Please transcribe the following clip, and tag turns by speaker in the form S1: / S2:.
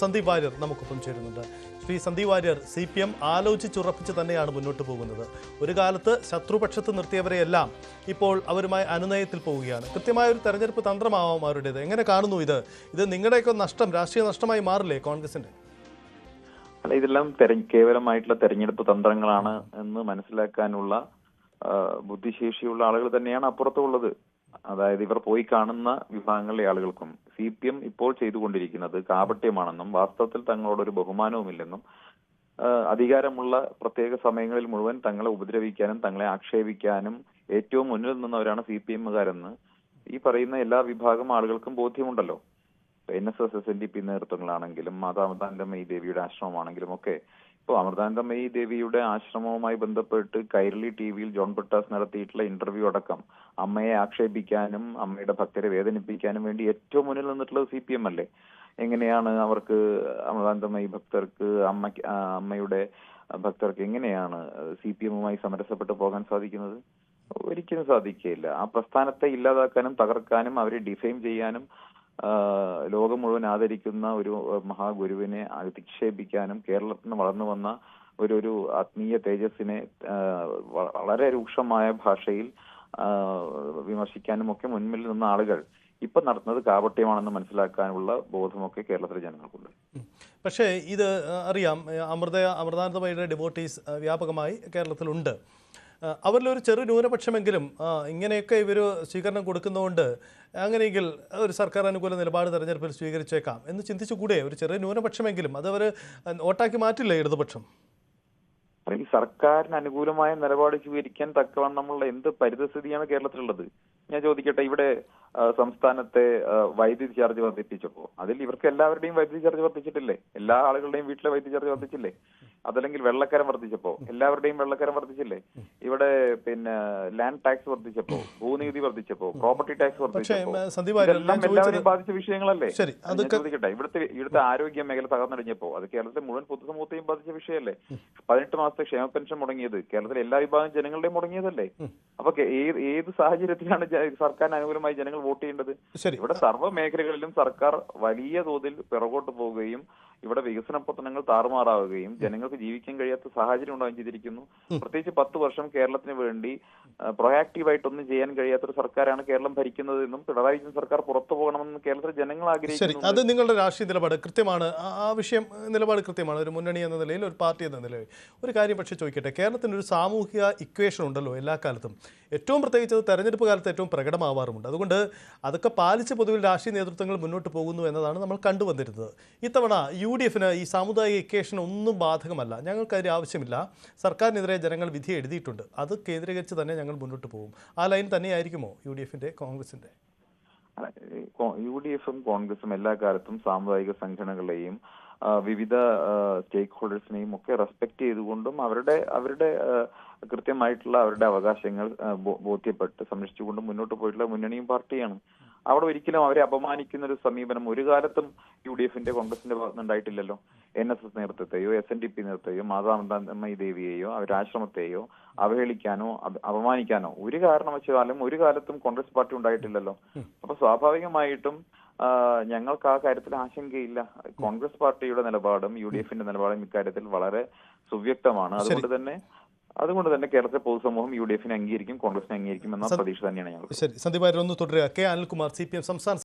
S1: സന്ദീപ് വാര്യർ നമുക്കൊപ്പം ചേരുന്നുണ്ട്. Shri Sandeep Varier C P M ആലോചിച്ചുറപ്പിച്ച് തന്നെയാണ് മുന്നോട്ട് പോകുന്നത്. ഒരു കാലത്ത് ശത്രുപക്ഷത്ത് നിർത്തിയവരെയെല്ലാം ഇപ്പോൾ അവരുമായി അനുനയത്തിൽ പോവുകയാണ്. കൃത്യമായ ഒരു തെരഞ്ഞെടുപ്പ് തന്ത്രമാവാം അവരുടേത്. എങ്ങനെ കാണുന്നു ഇത്? ഇത് നിങ്ങളുടെയൊക്കെ നഷ്ടം രാഷ്ട്രീയ നഷ്ടമായി മാറില്ലേ കോൺഗ്രസിന്റെ?
S2: അല്ല ഇതെല്ലാം കേവലമായിട്ടുള്ള തെരഞ്ഞെടുപ്പ് തന്ത്രങ്ങളാണ് എന്ന് മനസ്സിലാക്കാനുള്ള ബുദ്ധിശേഷിയുള്ള ആളുകൾ തന്നെയാണ് അപ്പുറത്തുള്ളത്. അതായത് ഇവർ പോയി കാണുന്ന വിഭാഗങ്ങളിലെ ആളുകൾക്കും സി പി എം ഇപ്പോൾ ചെയ്തുകൊണ്ടിരിക്കുന്നത് കാപട്യമാണെന്നും വാസ്തവത്തിൽ തങ്ങളോട് ഒരു ബഹുമാനവുമില്ലെന്നും അധികാരമുള്ള പ്രത്യേക സമയങ്ങളിൽ മുഴുവൻ തങ്ങളെ ഉപദ്രവിക്കാനും തങ്ങളെ ആക്ഷേപിക്കാനും ഏറ്റവും മുന്നിൽ നിന്നവരാണ് സി പി എമ്മുകാരെന്ന് ഈ പറയുന്ന എല്ലാ വിഭാഗം ആളുകൾക്കും ബോധ്യമുണ്ടല്ലോ. N S S S N D P നേതൃത്വങ്ങളാണെങ്കിലും Mata മൈ ദേവിയുടെ ആശ്രമമാണെങ്കിലും ഒക്കെ ഇപ്പോൾ അമൃതാനന്ദമയി ദേവിയുടെ ആശ്രമവുമായി ബന്ധപ്പെട്ട് കൈരളി ടി വിയിൽ ജോൺ ബട്ടാസ് നടത്തിയിട്ടുള്ള ഇന്റർവ്യൂ അടക്കം അമ്മയെ ആക്ഷേപിക്കാനും അമ്മയുടെ ഭക്തരെ വേദനിപ്പിക്കാനും വേണ്ടി ഏറ്റവും മുന്നിൽ നിന്നിട്ടുള്ളത് സി പി എം അല്ലേ? എങ്ങനെയാണ് അവർക്ക് അമൃതാനന്ദമയി ഭക്തർക്ക് അമ്മയ്ക്ക് അമ്മയുടെ ഭക്തർക്ക് എങ്ങനെയാണ് സി പി എമ്മുമായി സമരസപ്പെട്ട് പോകാൻ സാധിക്കുന്നത്? ഒരിക്കലും സാധിക്കുകയില്ല. ആ പ്രസ്ഥാനത്തെ ഇല്ലാതാക്കാനും തകർക്കാനും അവരെ ഡിഫൈൻ ചെയ്യാനും ലോകം മുഴുവൻ ആദരിക്കുന്ന ഒരു മഹാഗുരുവിനെ അധിക്ഷേപിക്കാനും കേരളത്തിൽ നിന്ന് വളർന്നു വന്ന ഒരു ഒരു ആത്മീയ തേജസ്സിനെ വളരെ രൂക്ഷമായ ഭാഷയിൽ വിമർശിക്കാനും ഒക്കെ മുൻപിൽ നിന്ന ആളുകൾ ഇപ്പൊ നടത്തുന്നത് കാപട്യമാണെന്ന് മനസ്സിലാക്കാനുള്ള ബോധമൊക്കെ കേരളത്തിലെ ജനങ്ങൾക്കുണ്ട്.
S1: പക്ഷേ ഇത് അറിയാം അമൃത അമൃതാനന്ദമയുടെ ഡിവോട്ടീസ് വ്യാപകമായി കേരളത്തിലുണ്ട്. അവരിലൊരു ചെറു ന്യൂനപക്ഷമെങ്കിലും ഇങ്ങനെയൊക്കെ ഇവർ സ്വീകരണം കൊടുക്കുന്നതുകൊണ്ട് അങ്ങനെയെങ്കിൽ ഒരു സർക്കാർ അനുകൂല നിലപാട് തെരഞ്ഞെടുപ്പിൽ സ്വീകരിച്ചേക്കാം എന്ന് ചിന്തിച്ചുകൂടെ ഒരു ചെറിയ ന്യൂനപക്ഷമെങ്കിലും അത് അവർ വോട്ടാക്കി മാറ്റില്ലേ ഇടതുപക്ഷം?
S2: അല്ല, ഈ സർക്കാരിന് അനുകൂലമായ നിലപാട് സ്വീകരിക്കാൻ തക്കവണ്ണമുള്ള എന്ത് പരിതസ്ഥിതിയാണ് കേരളത്തിലുള്ളത്? ഞാൻ ചോദിക്കട്ടെ ഇവിടെ സംസ്ഥാനത്തെ വൈദ്യുതി ചാർജ് വർദ്ധിപ്പിച്ചപ്പോ അതിൽ ഇവർക്ക് എല്ലാവരുടെയും വൈദ്യുതി ചാർജ് വർദ്ധിച്ചിട്ടില്ലേ? എല്ലാ ആളുകളുടെയും വീട്ടിലെ വൈദ്യുതി ചാർജ് വർദ്ധിച്ചില്ലേ? അതല്ലെങ്കിൽ വെള്ളക്കരം വർദ്ധിച്ചപ്പോ എല്ലാവരുടെയും വെള്ളക്കരം വർദ്ധിച്ചില്ലേ? ഇവിടെ പിന്നെ ലാൻഡ് ടാക്സ് വർദ്ധിച്ചപ്പോ ഭൂനികുതി വർദ്ധിച്ചപ്പോ പ്രോപ്പർട്ടി ടാക്സ് വർദ്ധിച്ചപ്പോ
S1: ചോദിച്ചത്
S2: എല്ലാവരെയും ബാധിച്ച വിഷയങ്ങളല്ലേ? ചോദിക്കട്ടെ ഇവിടുത്തെ ഇവിടുത്തെ ആരോഗ്യ മേഖല തകർന്നടിഞ്ഞപ്പോ അത് കേരളത്തിലെ മുഴുവൻ പൊതുസമൂഹത്തെയും ബാധിച്ച വിഷയമല്ലേ പതിനെട്ട് മാസത്തെ ക്ഷേമ പെൻഷൻ മുടങ്ങിയത് കേരളത്തിലെ എല്ലാ വിഭാഗം ജനങ്ങളുടെയും മുടങ്ങിയതല്ലേ? അപ്പൊ ഏത് ഏത് സാഹചര്യത്തിലാണ് സർക്കാരിന് അനുകൂലമായി ജനങ്ങൾ വോട്ട് ചെയ്യേണ്ടത്. ഇവിടെ സർവ മേഖലകളിലും സർക്കാർ വലിയ തോതിൽ പിറകോട്ട് പോവുകയും ഇവിടെ വികസന പ്രവർത്തനങ്ങൾ താറുമാറാവുകയും ജനങ്ങൾക്ക് ജീവിക്കാൻ കഴിയാത്ത സാഹചര്യം ഉണ്ടാവുകയും ചെയ്തിരിക്കുന്നു. പ്രത്യേകിച്ച് പത്ത് വർഷം കേരളത്തിന് വേണ്ടി പ്രൊയാക്റ്റീവായിട്ടൊന്നും ചെയ്യാൻ കഴിയാത്ത ഒരു സർക്കാരാണ് കേരളം ഭരിക്കുന്നത് എന്നും പിണറായി വിജയൻ സർക്കാർ പുറത്തു പോകണമെന്നും കേരളത്തിലെ ജനങ്ങൾ ആഗ്രഹിക്കുന്നു
S1: അത് നിങ്ങളുടെ രാഷ്ട്രീയ നിലപാട് കൃത്യമാണ്. ആ- വിഷയം നിലപാട് കൃത്യമാണ്. ഒരു മുന്നണി എന്ന നിലയിൽ ഒരു പാർട്ടി എന്ന നിലയിൽ. ഒരു കാര്യം പക്ഷേ ചോദിക്കട്ടെ കേരളത്തിന് ഒരു സാമൂഹിക ഇക്വേഷൻ ഉണ്ടല്ലോ എല്ലാ കാലത്തും. ഏറ്റവും പ്രത്യേകിച്ച് അത് തെരഞ്ഞെടുപ്പ് കാലത്ത് ഏറ്റവും പ്രകടമാവാറുമുണ്ട്. അതുകൊണ്ട് അതൊക്കെ പാലിച്ച് പൊതുവിൽ രാഷ്ട്രീയ നേതൃത്വങ്ങൾ മുന്നോട്ട് പോകുന്നു എന്നതാണ് നമ്മൾ കണ്ടുവന്നിരുന്നത്. ഇത്തവണ യു ഡി എഫിന് ഈ സാമുദായിക ഇക്വേഷൻ ഒന്നും ബാധകമല്ല. ഞങ്ങൾക്ക് അതിന് ആവശ്യമില്ല. സർക്കാരിനെതിരെ ജനങ്ങൾ വിധി എഴുതിയിട്ടുണ്ട്. അത് കേന്ദ്രീകരിച്ച് തന്നെ ഞങ്ങൾ മുന്നോട്ട് പോകും. ആ ലൈൻ തന്നെയായിരിക്കുമോ യു ഡി എഫിന്റെ കോൺഗ്രസിന്റെ
S2: യു ഡി എഫും കോൺഗ്രസും എല്ലാ കാലത്തും സാമുദായിക സംഘടനകളെയും വിവിധ സ്റ്റേക്ക് ഹോൾഡേഴ്സിനെയും ഒക്കെ റെസ്പെക്ട് ചെയ്തുകൊണ്ടും അവരുടെ അവരുടെ കൃത്യമായിട്ടുള്ള അവരുടെ അവകാശങ്ങൾ ബോധ്യപ്പെട്ട് സംരക്ഷിച്ചുകൊണ്ടും മുന്നോട്ട് പോയിട്ടുള്ള മുന്നണിയും പാർട്ടിയാണ്. അവിടെ ഒരിക്കലും അവരെ അപമാനിക്കുന്ന ഒരു സമീപനം ഒരു കാലത്തും യു ഡി എഫിന്റെ കോൺഗ്രസിന്റെ ഭാഗത്ത് ഉണ്ടായിട്ടില്ലല്ലോ എൻ എസ് എസ് നേതൃത്വത്തെയോ എസ് എൻ ഡി പി നേതൃത്വത്തെയോ മാതാമന്ദമയി ദേവിയെയോ അവരാശ്രമത്തെയോ അവഹേളിക്കാനോ അപമാനിക്കാനോ ഒരു കാരണവശാലും ഒരു കാലത്തും കോൺഗ്രസ് പാർട്ടി ഉണ്ടായിട്ടില്ലല്ലോ. അപ്പൊ സ്വാഭാവികമായിട്ടും ഞങ്ങൾക്ക് ആ കാര്യത്തിൽ ആശങ്കയില്ല. കോൺഗ്രസ് പാർട്ടിയുടെ നിലപാടും യു ഡി എഫിന്റെ നിലപാടും ഇക്കാര്യത്തിൽ വളരെ സുവ്യക്തമാണ്. അതുകൊണ്ട് തന്നെ അതുകൊണ്ട് തന്നെ കേരളത്തിലെ പൊതുസമൂഹം യു ഡി എഫിനെ അംഗീകരിക്കും കോൺഗ്രസിനെ അംഗീകരിക്കും എന്ന പ്രതീക്ഷ തന്നെയാണ് ഞങ്ങൾ
S1: ശരി. സന്ദീപ് ഒന്ന് തുടരുക. K. Anilkumar C P M സംസ്ഥാന